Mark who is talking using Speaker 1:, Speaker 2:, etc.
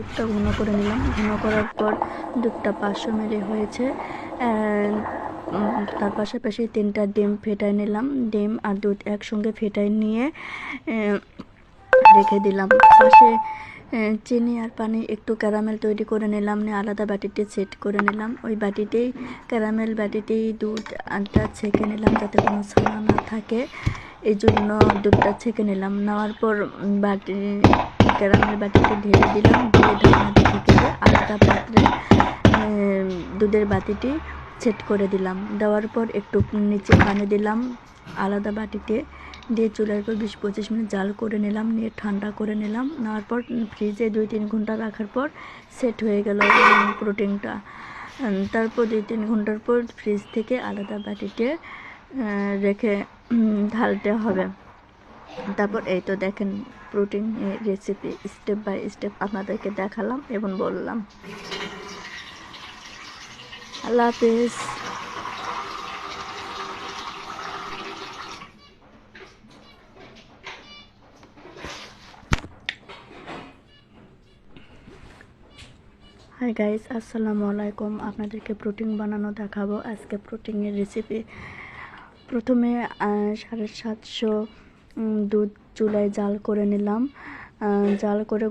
Speaker 1: দুধটা ঘন করে নিলাম। ঘন করার পর দুধটা পাঁচশো মিলি হয়েছে। তার পাশাপাশি তিনটা ডিম ফেটাই নিলাম। ডিম আর দুধ একসঙ্গে ফেটাই নিয়ে রেখে দিলাম। পাশে চিনি আর পানি একটু ক্যারামেল তৈরি করে নিলাম। নিয়ে আলাদা বাটিতে সেট করে নিলাম। ওই বাটিতেই ক্যারামেল বাটিতেই দুধ আটা ছেঁকে নিলাম যাতে কোনো ছানা না থাকে। এই জন্য দুধটা ছেঁকে নিলাম। নেওয়ার পর বাটি ক্যারামেল বাটিতে ঢেলে দিলাম, দিয়ে ঢাকনা দিয়ে ঢেকে দিয়ে আলাদা পাত্রে দুধের বাটিটি সেট করে দিলাম। দেওয়ার পর একটু নিচে পানি দিলাম, আলাদা বাটিতে দিয়ে চুলার উপর বিশ পঁচিশ মিনিট জাল করে নিলাম, নিয়ে ঠান্ডা করে নিলাম। নেওয়ার পর ফ্রিজে দুই তিন ঘণ্টা রাখার পর সেট হয়ে গেল প্রোটিনটা। তারপর দুই তিন ঘণ্টার পর ফ্রিজ থেকে আলাদা বাটিতে রেখে ঢালতে হবে। তারপর এই তো দেখেন protein recipe step by step আপনাদেরকে দেখালাম এবং বললাম। আল্লাহ হাফেজ। হাই গাইস আসসালামু আলাইকুম। আপনাদেরকে প্রোটিন বানানো দেখাবো। আজকে প্রোটিনের রেসিপি প্রথমে সাড়ে সাতশো দুধ চুলায় জাল করে নিলাম। জাল করে